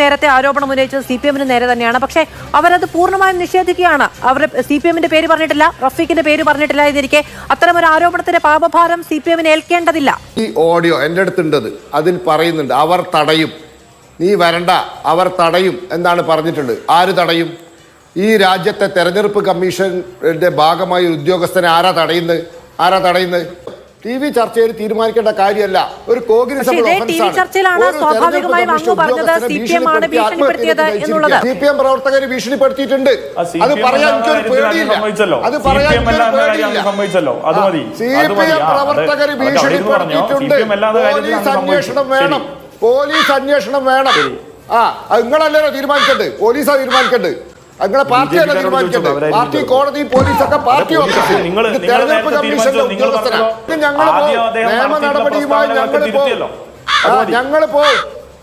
നേരത്തെ ആരോപണം ഉന്നയിച്ചത് സി പി എമ്മിന് നേരെ തന്നെയാണ്. പക്ഷേ അവരത് പൂർണമായും നിഷേധിക്കുകയാണ്. അവർ സി പി എമ്മിന്റെ പേര് പറഞ്ഞിട്ടില്ല റഫീഖിന്റെ പേര് പറഞ്ഞിട്ടില്ല എന്നിരിക്കെ ഒരു ആരോപണത്തിന്റെ പാപഭാരം സി പി എമ്മിന് ഏൽക്കേണ്ടതില്ല. ഈ ഓഡിയോ എന്റെ അടുത്തുണ്ടത് അതിൽ പറയുന്നുണ്ട് അവർ തടയും. നീ വരണ്ട അവർ തടയും എന്നാണ് പറഞ്ഞിട്ടുണ്ട്. ആര് തടയും? ഈ രാജ്യത്തെ തെരഞ്ഞെടുപ്പ് കമ്മീഷന്റെ ഭാഗമായി ഒരു ഉദ്യോഗസ്ഥനെ ആരാ തടയുന്നത്? ആരാ തടയുന്നത്? ടി വി ചർച്ചയിൽ തീരുമാനിക്കേണ്ട കാര്യമല്ല. ഒരു. സി പി എം പ്രവർത്തകർ ഭീഷണിപ്പെടുത്തിയിട്ടുണ്ട്. അത് പറയാൻ എനിക്കൊരു പേടിയില്ല. അത് സി പറയാൻ പി എം. സി പി പ്രവർത്തകർ. ഭീഷണിപ്പെടുത്തിയിട്ടുണ്ട് പോലീസ് അന്വേഷണം വേണം. പോലീസ് അന്വേഷണം വേണം. ആ അത് നിങ്ങളല്ലല്ലോ തീരുമാനിക്കേണ്ടത്. പോലീസാ തീരുമാനിക്കേണ്ടത്. നിങ്ങളെ പാർട്ടിയല്ല BJP തീരുമാനിക്കേണ്ടത് പാർട്ടി. കോടതി പാർട്ടി പോലീസ് നിങ്ങൾ- നിങ്ങൾ തെരഞ്ഞെടുപ്പ് കമ്മീഷന്റെ ഉദ്യോഗസ്ഥനാ. ഞങ്ങൾ നിയമ നടപടിയുമായി ഞങ്ങൾ. ഞങ്ങൾ പോയി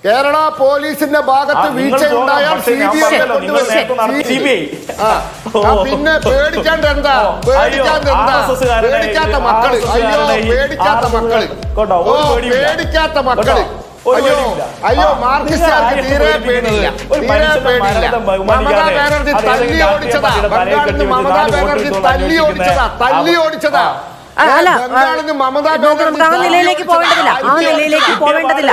കേരള പോലീസിന്റെ ഭാഗത്ത് ആ, വീഴ്ച പോകണം. ഉണ്ടായാൽ പക്ഷേ സി ബി ഐ പിന്നെ പേടിക്കാണ്ട് എന്താ? പേടിക്കാണ്ട് എന്താ? പേടിക്കാത്ത മക്കൾ. അയ്യോ പേടിക്കാത്ത മക്കൾ. പേടിക്കാത്ത മക്കൾ. അയ്യോ. അയ്യോ മാർക്സിസ്റ്റുകാർക്ക് തീരെ പേടിയില്ല. ഒരു തീരെ പേടിയില്ല. മമതാ ബാനർജി തല്ലി ഓടിച്ചതാ. ബംഗാളിൽ നിന്ന് മമതാ ബാനർജി തല്ലി ഓടിച്ചതാ. തല്ലി ഓടിച്ചതാ. അല്ല, മമതാ നമുക്ക് ആ നിലയിലേക്ക് ഓടിച്ചതാ. പോകേണ്ടതില്ല. ആ നിലയിലേക്ക് പോകേണ്ടതില്ല.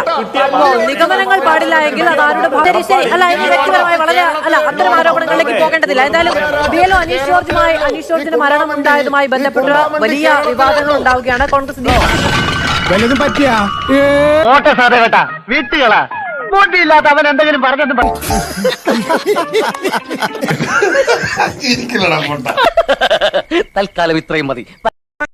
നിഗമനങ്ങൾ പാടില്ല എങ്കിൽ അത് ആരുടെ ശരി അല്ല എനിക്ക് വ്യക്തിപരമായി വളരെ അല്ല അത്തരം ആരോപണങ്ങളിലേക്ക് പോകേണ്ടതില്ല. എന്തായാലും ബി എൽ അനീഷ് ജോർജുമായി അനീഷ് ജോർജിന്റെ മരണം ഉണ്ടായതുമായി ബന്ധപ്പെട്ട് വലിയ വിവാദങ്ങൾ ഉണ്ടാവുകയാണ് കോൺഗ്രസ് വല്ലതും പറ്റിയാ? ഓട്ടെ സാറേ കേട്ടാ. വീട്ടുകളാ. ബോട്ടിയില്ലാത്ത അവൻ എന്തെങ്കിലും പറഞ്ഞെന്ന് പറഞ്ഞു തൽക്കാലം ഇത്രയും മതി.